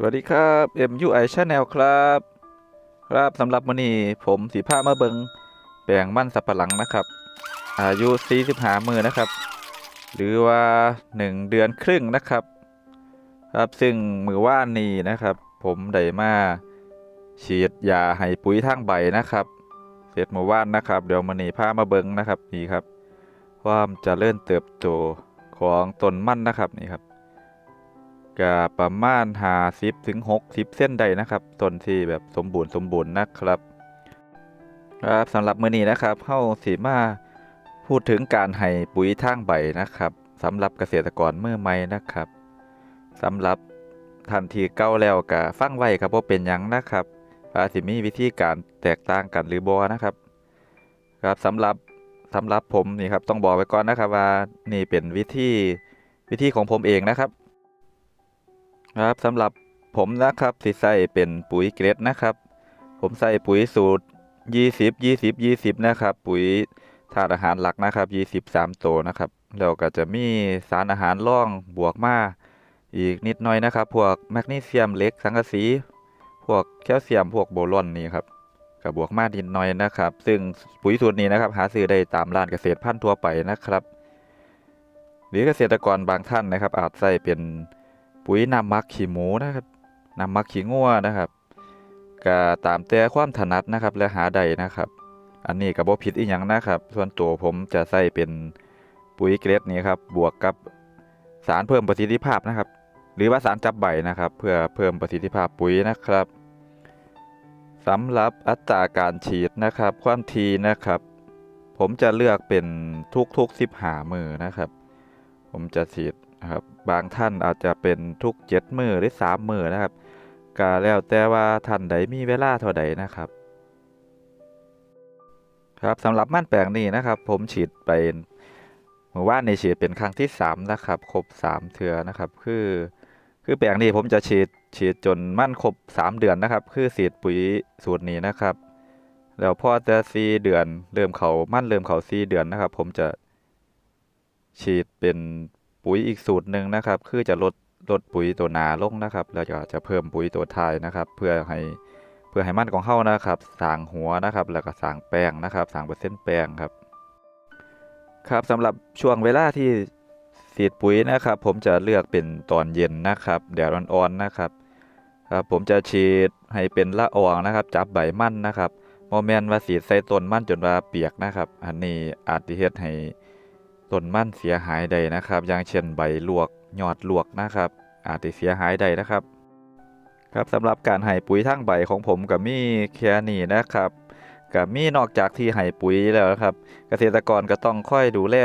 สวัสดีครับ MUI Channel ครับ ครับสำหรับมื้อนี้ผมสีผ้ามาเบิงแปลงมันสับปะหลังนะครับ อายุ 45 มือนะครับ หรือว่า 1 เดือนครึ่งนะครับ ครับซึ่งมือว่านนี้นะครับ ผมได้มาฉีดยาให้ปุ๋ยทางใบนะครับ เสร็จมือว่านนะครับ เดี๋ยวมื้อนี้ามาเบิงนะครับนี่ครับ ความเจริญเติบโตของต้นมันนะครับนี่ครับ ก็ประมาณ50ถึง60เส้นใดนะครับต้นที่แบบสมบูรณ์สมบูรณ์นะครับครับสำหรับมื้อนี้นะครับเฮาสิมาพูดถึงการให้ปุ๋ยทางใบนะครับสำหรับเกษตรกรเมื่อใหม่นะครับสำหรับท่านที่เก่าแล้วก็ฟังไว้ครับว่าเป็นยังนะครับอาจสิมีวิธีการแตกต่างกันหรือบ่นะครับ ครับสำหรับสำหรับผมนี่ครับต้องบอกไว้ก่อนนะครับว่านี่เป็นวิธีวิธีของผมเองนะครับ ครับสำหรับผมนะครับสิใส่เป็นปุ๋ยเกรดนะครับ ผมใส่ปุ๋ยสูตร 20 20 20 นะครับ ปุ๋ยธาตุอาหารหลักนะครับ 23 ตัวนะครับแล้วก็จะมีสารอาหารร่องบวกมาอีกนิดหน่อยนะครับ พวกแมกนีเซียมเหล็กสังกะสี พวกแคลเซียมพวกโบรอนนี่ครับกับบวกมานิดหน่อยนะครับ ซึ่งปุ๋ยสูตรนี้นะครับ หาซื้อได้ตามร้านเกษตรพันธุ์ทั่วไปนะครับ หรือเกษตรกรบางท่านนะครับ อาจใส่เป็น ปุ๋ยน้ำมักขี้หมูนะครับน้ำมักขี้งัวนะครับก็ตามแต่ความถนัดนะครับและหาใดนะครับ อันนี้ก็บ่ผิดอีหยังนะครับ ส่วนตัวผมจะใส่เป็นปุ๋ยเกรดนี้ครับบวกกับสารเพิ่มประสิทธิภาพนะครับ หรือว่าสารจับใบนะครับ เพื่อเพิ่มประสิทธิภาพปุ๋ยนะครับสำหรับอัตราการฉีดนะครับ ความทีนะครับ ผมจะเลือกเป็นทุกๆสิบหามือนะครับ ผมจะฉีด นะครับบางท่านอาจจะเป็นทุกเจ็ดมือหรือสามมือนะครับก็แล้วแต่ว่าท่านใดมีเวลาเท่าใดนะครับครับสำหรับม่านแปลงนี้นะครับ ผมฉีดไปเมื่อวานในฉีดเป็นครั้งที่สามนะครับครบสามเทือนะครับคือคือแปลงนี้ผมจะฉีดฉีดจนมั่นครบสามเดือนนะครับ คือฉีดปุ๋ยสูตรนี้นะครับ แล้วพอจะสี่เดือนเริ่มเขามั่นเริ่มเขาสี่เดือนนะครับ ผมจะฉีดเป็น ปุ๋ยอีกสูตรหนึ่งนะครับ คือจะลดลดปุ๋ยตัวหนาลงนะครับ แล้วก็จะเพิ่มปุ๋ยตัวท้ายนะครับ เพื่อให้เพื่อให้มันของเฮานะครับสางหัวนะครับ แล้วก็สางแป้งนะครับสางเปอร์เซ็นต์แป้งครับ ครับสำหรับช่วงเวลาที่ฉีดปุ๋ยนะครับ ผมจะเลือกเป็นตอนเย็นนะครับแดดอ่อนๆนะครับครับผมจะฉีดให้เป็นละอองนะครับ จับใบมันนะครับโมเมนต์ว่าสีดใส่ต้นมันจนว่าเปียกนะครับ อันนี้อาจจะเฮ็ดให้ ต้นมันเสียหายใดนะครับ อย่างเช่นใบลวกยอดลวกนะครับ อาจจะเสียหายใดนะครับ ครับสำหรับการให้ปุ๋ยทางใบของผมกับมีแค่นี้นะครับกับมีนอกจากที่ให้ปุ๋ยแล้วนะครับ เกษตรกรก็ต้องค่อยดูแล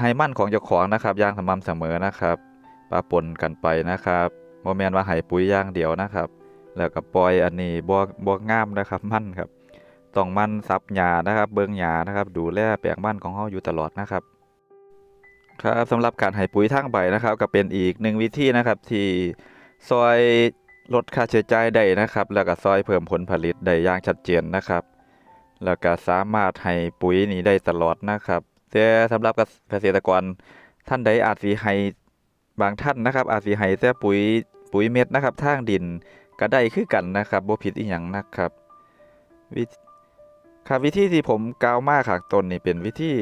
ให้มั่นของเจ้าของนะครับอย่างสม่ำเสมอนะครับปะปนกันไปนะครับโมแมนว่าให้ปุ๋ยอย่างเดียวนะครับ แล้วก็ปล่อยอันนี้บ่บ่งามนะครับมั่นครับ ต้องมันซับหญ้านะครับ เบิ่งหญ้านะครับ ดูแลแปลงบ้านของเฮาอยู่ตลอดนะครับ ครับสำหรับการให้ปุ๋ยทางใบนะครับ ก็เป็นอีกหนึ่งวิธีนะครับ ที่ซอยลดค่าใช้จ่ายได้นะครับ แล้วก็ซอยเพิ่มผลผลิตได้อย่างชัดเจนนะครับ แล้วก็สามารถให้ปุ๋ยนี้ได้ตลอดนะครับแต่สำหรับเกษตรกรท่านใดอาจสิให้บางท่านนะครับอาจสิให้แต่ปุ๋ยปุ๋ยเม็ดนะครับทางดินก็ได้คือกันนะครับบ่ผิดอีหยังนะครับวิ ครับวิธีที่ผมกล่าวมาข้างต้นนี่เป็นวิธี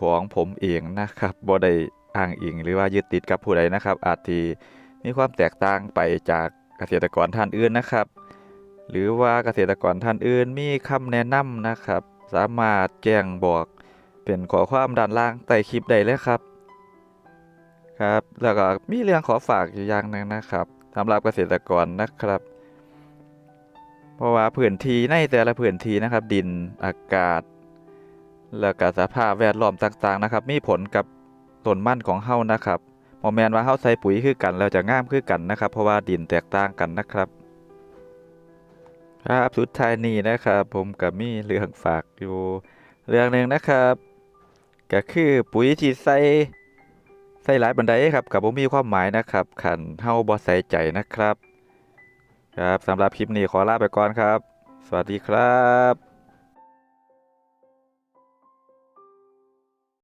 ของผมเองนะครับบ่ได้อ้างอิงหรือว่ายึดติดกับผู้ใดนะครับ อาจที่มีความแตกต่างไปจากเกษตรกรท่านอื่นนะครับ หรือว่าเกษตรกรท่านอื่นมีคำแนะนำนะครับ สามารถแจ้งบอกเป็นข้อความด้านล่างใต้คลิปได้เลยครับครับ แล้วก็มีเรื่องขอฝากอยู่อย่างหนึงนะครับสำหรับเกษตรกรนะครับ เพราะว่าพื้นที่ในแต่ละพื้นที่นะครับ ดินอากาศ แล้วก็สภาพแวดล้อมต่างๆนะครับ มีผลกับต้นมันของเฮานะครับบ่แม่นว่าเฮาใส่ปุ๋ยคือกันแล้วจะงามคือกันนะครับ เพราะว่าดินแตกต่างกันนะครับ ครับสุดท้ายนี้นะครับ ผมก็มีเรื่องฝากอยู่เรื่องหนึ่งนะครับ ก็คือปุ๋ยที่ใส่ใส่หลายบันไดครับกับบ่มีความหมายนะครับคันเฮาบ่ใส่ใจนะครับ ครับสำหรับคลิปนี้ขอลาไปก่อนครับ สวัสดีครับ